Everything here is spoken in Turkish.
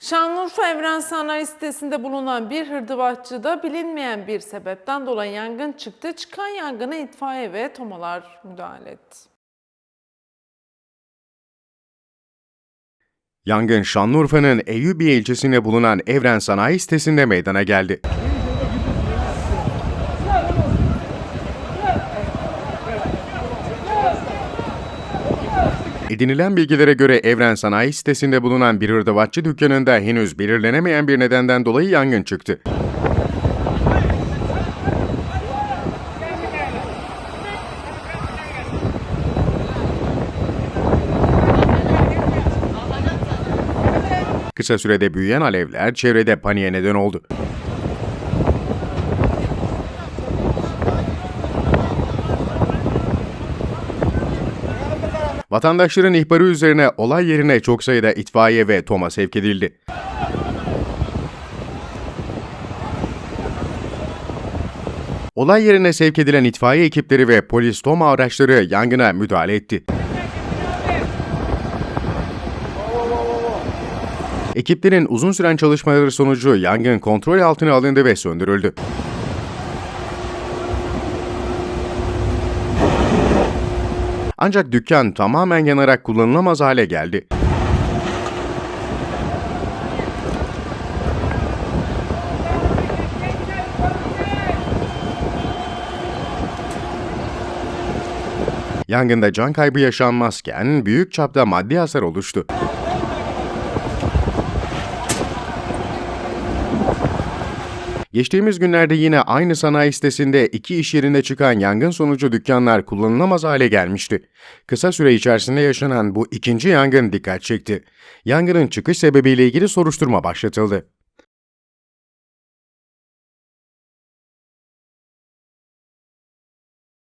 Şanlıurfa Evren Sanayi sitesinde bulunan bir hırdıvatçıda bilinmeyen bir sebepten dolayı yangın çıktı. Çıkan yangına itfaiye ve tomalar müdahale etti. Yangın Şanlıurfa'nın Eyyubiye ilçesinde bulunan Evren Sanayi sitesinde meydana geldi. Edinilen bilgilere göre Evren Sanayi sitesinde bulunan bir hırdavatçı dükkanında henüz belirlenemeyen bir nedenden dolayı yangın çıktı. Kısa sürede büyüyen alevler çevrede paniğe neden oldu. Vatandaşların ihbarı üzerine olay yerine çok sayıda itfaiye ve TOMA sevk edildi. Olay yerine sevk edilen itfaiye ekipleri ve polis TOMA araçları yangına müdahale etti. Ekiplerin uzun süren çalışmaları sonucu yangın kontrol altına alındı ve söndürüldü. Ancak dükkan tamamen yanarak kullanılamaz hale geldi. Yangında can kaybı yaşanmazken büyük çapta maddi hasar oluştu. Geçtiğimiz günlerde yine aynı sanayi sitesinde iki iş yerinde çıkan yangın sonucu dükkanlar kullanılamaz hale gelmişti. Kısa süre içerisinde yaşanan bu ikinci yangın dikkat çekti. Yangının çıkış sebebiyle ilgili soruşturma başlatıldı.